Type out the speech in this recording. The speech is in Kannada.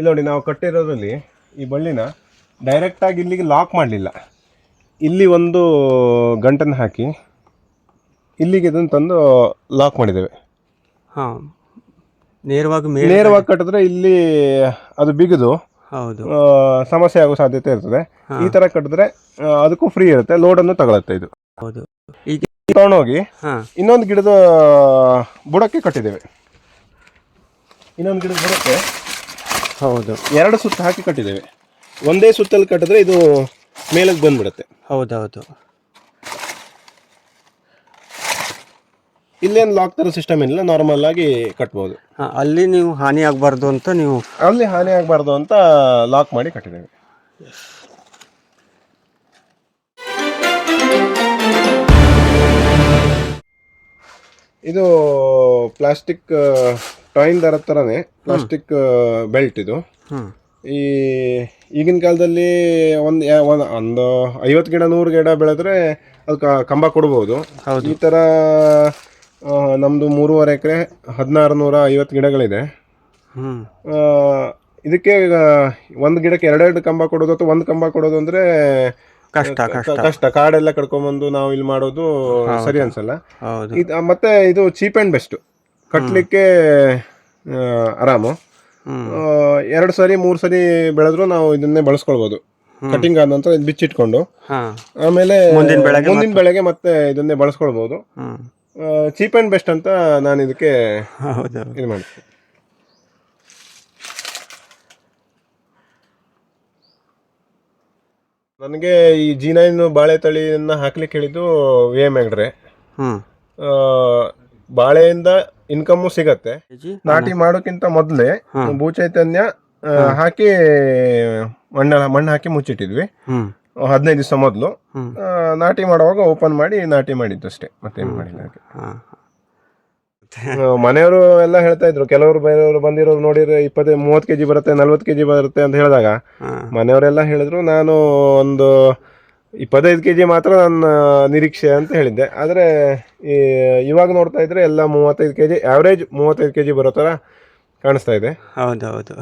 ಇಲ್ಲಿ ನೋಡಿ ನಾವು ಕಟ್ಟಿರೋದ್ರಲ್ಲಿ ಈ ಬಳ್ಳಿನ ಡೈರೆಕ್ಟಾಗಿ ಇಲ್ಲಿಗೆ ಲಾಕ್ ಮಾಡಲಿಲ್ಲ. ಇಲ್ಲಿ ಒಂದು ಗಂಟನ್ನು ಹಾಕಿ ಇಲ್ಲಿಗೆ ಇದನ್ನು ತಂದು ಲಾಕ್ ಮಾಡಿದ್ದೇವೆ. ಹಾಂ ನೇರವಾಗಿ ನೇರವಾಗಿ ಕಟ್ಟಿದ್ರೆ ಇಲ್ಲಿ ಅದು ಬಿಗಿದು ಹೌದು. ಸಮಸ್ಯೆ ಆಗೋ ಸಾಧ್ಯತೆ ಇರ್ತದೆ. ಈ ತರ ಕಟ್ಟಿದ್ರೆ ಅದಕ್ಕೂ ಫ್ರೀ ಇರುತ್ತೆ ಲೋಡನ್ನು ತಗೊಳತ್ತೆ ಇದು. ಹೌದು. ಈಗ ತಗೊಂಡೋಗಿ ಇನ್ನೊಂದು ಗಿಡದ ಬುಡಕ್ಕೆ ಕಟ್ಟಿದ್ದೇವೆ. ಇನ್ನೊಂದು ಗಿಡದ ಬುಡಕ್ಕೆ ಹೌದು. ಎರಡು ಸುತ್ತ ಹಾಕಿ ಕಟ್ಟಿದ್ದೇವೆ. ಒಂದೇ ಸುತ್ತಲ್ಲಿ ಕಟ್ಟಿದ್ರೆ ಇದು ಮೇಲಕ್ಕೆ ಬಂದ್ಬಿಡುತ್ತೆ. ಹೌದೌದು. ಇಲ್ಲೇನು ಲಾಕ್ ಥರ ಸಿಸ್ಟಮ್ ಏನಿಲ್ಲ ನಾರ್ಮಲ್ ಆಗಿ ಕಟ್ಬೋದು. ಹಾಂ ಅಲ್ಲಿ ನೀವು ಹಾನಿ ಆಗಬಾರ್ದು ಅಂತ ನೀವು ಅಲ್ಲಿ ಹಾನಿ ಆಗಬಾರ್ದು ಅಂತ ಲಾಕ್ ಮಾಡಿ ಕಟ್ಟಿದ್ದೇವೆ. ಇದು ಪ್ಲಾಸ್ಟಿಕ್ ಟಾಯಿನ್ ದರ ಥರನೇ ಪ್ಲಾಸ್ಟಿಕ್ ಬೆಲ್ಟ್ ಇದು. ಈ ಈಗಿನ ಕಾಲದಲ್ಲಿ ಒಂದು ಒಂದು ಒಂದು ಐವತ್ತು ಗಿಡ ನೂರು ಗಿಡ ಬೆಳೆದ್ರೆ ಅದಕ್ಕೆ ಕಂಬ ಕೊಡ್ಬೋದು. ಈ ಥರ ನಮ್ಮದು ನಮ್ದು ಮೂರುವರೆ ಎಕರೆ ಹದಿನಾರು ನೂರ ಐವತ್ತು ಗಿಡಗಳಿದೆ. ಇದಕ್ಕೆ ಒಂದು ಗಿಡಕ್ಕೆ ಎರಡೆರಡು ಕಂಬ ಕೊಡೋದು ಅಥವಾ ಒಂದು ಕಂಬ ಕೊಡೋದು ಅಂದ್ರೆ ಕಷ್ಟ ಕಷ್ಟ. ಕಾಡೆಲ್ಲ ಕಡ್ಕೊಂಬಂದು ನಾವು ಇಲ್ಲಿ ಮಾಡೋದು ಸರಿ ಅನ್ಸಲ್ಲ. ಮತ್ತೆ ಇದು ಚೀಪ್ ಆ್ಯಂಡ್ ಬೆಸ್ಟ್ ಕಟ್ಟಲಿಕ್ಕೆ ಆರಾಮು. ಎರಡು ಸರಿ ಮೂರು ಸರಿ ಬೆಳೆದ್ರು ನಾವು ಇದನ್ನೇ ಬಳಸ್ಕೊಳ್ಬೋದು. ಕಟಿಂಗ್ ಆದ ನಂತರ ಇದು ಬಿಚ್ಚಿಟ್ಕೊಂಡು. ಆಮೇಲೆ ಮುಂದಿನ ಬೆಳೆಗೆ ಮತ್ತೆ. ಇದನ್ನೇ ಬಳಸ್ಕೊಳ್ಬಹುದು ಚೀಪ್ ಅಂಡ್ ಬೆಸ್ಟ್ ಅಂತ ನಾನು ಇದಕ್ಕೆ ಇದು ಮಾಡ್ತೀನಿ. ನನಗೆ ಈ ಜಿ ನೈನ್ ಬಾಳೆ ತಳಿಯನ್ನ ಹಾಕ್ಲಿಕ್ಕೆ ಹೇಳಿದ್ದು ವಿ ಎಂ ಹೆಗ್ಡ್ರೆ. ಆ, ಬಾಳೆಯಿಂದ ಇನ್ಕಮ್ಮು ಸಿಗತ್ತೆ. ನಾಟಿ ಮಾಡೋಕ್ಕಿಂತ ಮೊದಲೇ ಭೂಚೈತನ್ಯ ಚೈತನ್ಯ ಹಾಕಿ ಮಣ್ಣ ಮಣ್ಣು ಹಾಕಿ ಮುಚ್ಚಿಟ್ಟಿದ್ವಿ. ಹದಿನೈದು ದಿವಸ ಮೊದಲು. ನಾಟಿ ಮಾಡುವಾಗ ಓಪನ್ ಮಾಡಿ ನಾಟಿ ಮಾಡಿದ್ದು ಅಷ್ಟೇ ಮತ್ತೇನು ಮಾಡಿಲ್ಲ. ಮನೆಯವರು ಎಲ್ಲ ಹೇಳ್ತಾ ಇದ್ರು ಕೆಲವರು ಬೇರೆಯವರು ಬಂದಿರೋರು ನೋಡಿದ್ರೆ ಇಪ್ಪತ್ತೈದು ಮೂವತ್ತು ಕೆಜಿ ಬರುತ್ತೆ ನಲ್ವತ್ತು ಕೆಜಿ ಬರುತ್ತೆ ಅಂತ ಹೇಳಿದಾಗ. ಮನೆಯವರೆಲ್ಲ ಹೇಳಿದ್ರು ನಾನು ಒಂದು ಇಪ್ಪತ್ತೈದು ಕೆಜಿ ಮಾತ್ರ ನನ್ನ ನಿರೀಕ್ಷೆ ಅಂತ ಹೇಳಿದ್ದೆ. ಆದರೆ ಈ ಇವಾಗ ನೋಡ್ತಾ ಇದ್ರೆ ಎಲ್ಲ ಮೂವತ್ತೈದು ಕೆ ಜಿ ಆವ್ರೇಜ್ ಮೂವತ್ತೈದು ಕೆ ಜಿ ಬರೋ ಥರ ಕಾಣಿಸ್ತಾ ಇದೆ. ಹೌದೌದು.